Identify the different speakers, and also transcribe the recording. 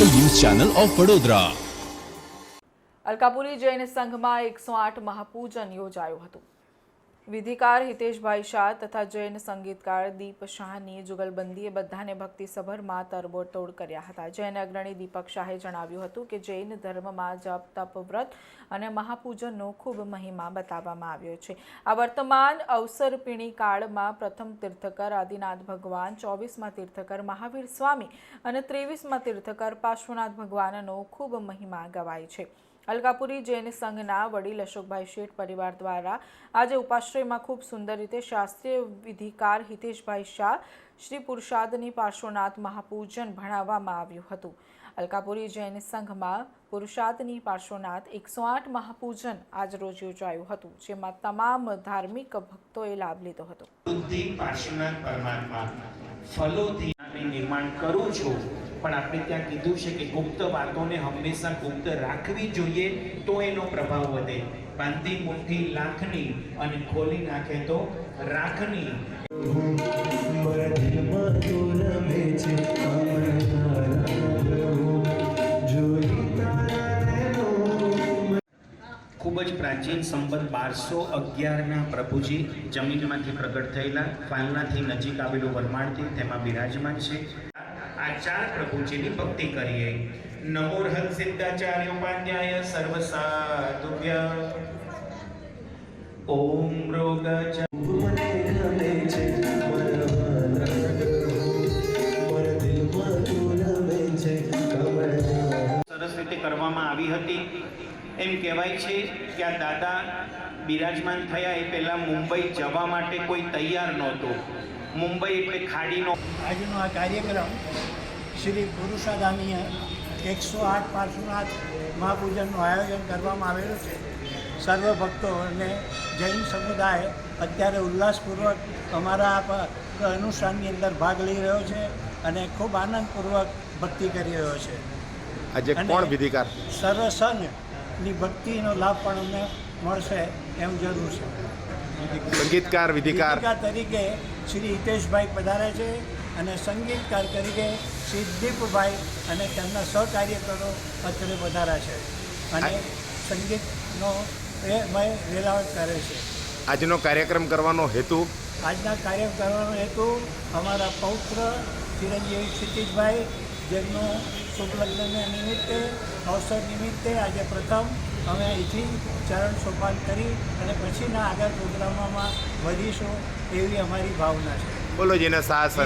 Speaker 1: Channel of Vadodara.
Speaker 2: Alkapuri Jain સંઘમાં એકસો આઠ મહાપૂજન યોજાયું હતું. વિધિકાર હિતેશભાઈ શાહ તથા જૈન સંગીતકાર દીપ શાહની જુગલબંધીએ બધાને ભક્તિસભરમાં તરબોતોડ કર્યા હતા. જૈન અગ્રણી દીપક શાહે જણાવ્યું હતું કે જૈન ધર્મમાં જપ, તપ, વ્રત અને મહાપૂજનનો ખૂબ મહિમા બતાવવામાં આવ્યો છે. આ વર્તમાન અવસરપીણી કાળમાં પ્રથમ તીર્થકર આદિનાથ ભગવાન, ચોવીસમાં તીર્થકર મહાવીર સ્વામી અને ત્રેવીસમાં તીર્થકર પાર્શ્વનાથ ભગવાનનો ખૂબ મહિમા ગવાય છે. અલકાપુરી જૈન સંઘના વડીલ અશોકભાઈ શેઠ પરિવાર દ્વારા આજે ઉપાશ્રયમાં ખૂબ સુંદર રીતે શાસ્ત્રીય વિધિકાર હિતેશભાઈ શાહ, શ્રી પુરુષાદની પાર્શ્વનાથ મહાપૂજન ભણાવવામાં આવ્યું હતું. અલકાપુરી જૈન સંઘમાં પુરુષાદની પાર્શ્વનાથ એકસો આઠ મહાપૂજન આજરોજ યોજાયું હતું, જેમાં તમામ ધાર્મિક ભક્તોએ લાભ લીધો હતો.
Speaker 3: પાર્શ્વનાથ પરમાત્મા ફલોથી નિર્માણ કરું છું. પણ આપણે ત્યાં કીધું છે કે ગુપ્ત વાતોને હંમેશા ગુપ્ત રાખવી જોઈએ, તો એનો પ્રભાવ વધે. બાંધી મુઠ્ઠી લાખની અને ખોલી નાખે તો રાખની. ખૂબ જ પ્રાચીન સંબંધ બારસો અગિયારના પ્રભુજી જમીનમાંથી પ્રગટ થયેલા, ફાલનાથી નજીક આવેલું વરમાણથી તેમાં બિરાજમાન છે. આ પ્રભુજીની ભક્તિ કરીએ. નમોર્હત સિદ્ધાચાર્ય ઉપાધ્યાય સર્વ સાધુભ્ય. ઓમ રોગ સરસ રીતે કરવામાં આવી હતી. એમ કહેવાય છે કે આ દાદા બિરાજમાન થયા એ પહેલાં મુંબઈ જવા માટે કોઈ તૈયાર નહોતું. મુંબઈ એટલે ખાડીનો
Speaker 4: આજનો આ કાર્યક્રમ શ્રી પુરુષાધામીએ એકસો આઠ પાર્શ્વનાથ મહાપૂજનનું આયોજન કરવામાં આવેલું છે. સર્વ ભક્તો અને જૈન સમુદાય અત્યારે ઉલ્લાસપૂર્વક અમારા આ અનુષ્ઠાનની અંદર ભાગ લઈ રહ્યો છે અને ખૂબ આનંદપૂર્વક ભક્તિ કરી રહ્યો છે.
Speaker 5: આજે કોણ વિધિકાર?
Speaker 4: સર્વ સંઘની ભક્તિનો લાભ પણ અમને મળશે એમ જરૂર છે.
Speaker 5: સંગીતકાર વિધિકાર
Speaker 4: તરીકે શ્રી હિતેશભાઈ પધારે છે અને સંગીતકાર તરીકે શ્રી અને તેમના સહકાર્યકરો અત્રે વધારા છે. અને સંગીતનો એ મય વેલાવટ કરે છે.
Speaker 5: આજનો કાર્યક્રમ કરવાનો હેતુ?
Speaker 4: આજના કાર્ય કરવાનો હેતુ અમારા પૌત્ર ચિરંજીવી ક્ષિતિજભાઈ જેમનું શુભ લગ્નને નિમિત્તે અવસર નિમિત્તે આજે પ્રથમ અમે અહીંથી ચરણ સોપાન કરી અને પછીના આગળ પ્રોગ્રામોમાં વધીશું એવી અમારી ભાવના છે.
Speaker 5: બોલો જેના સાસ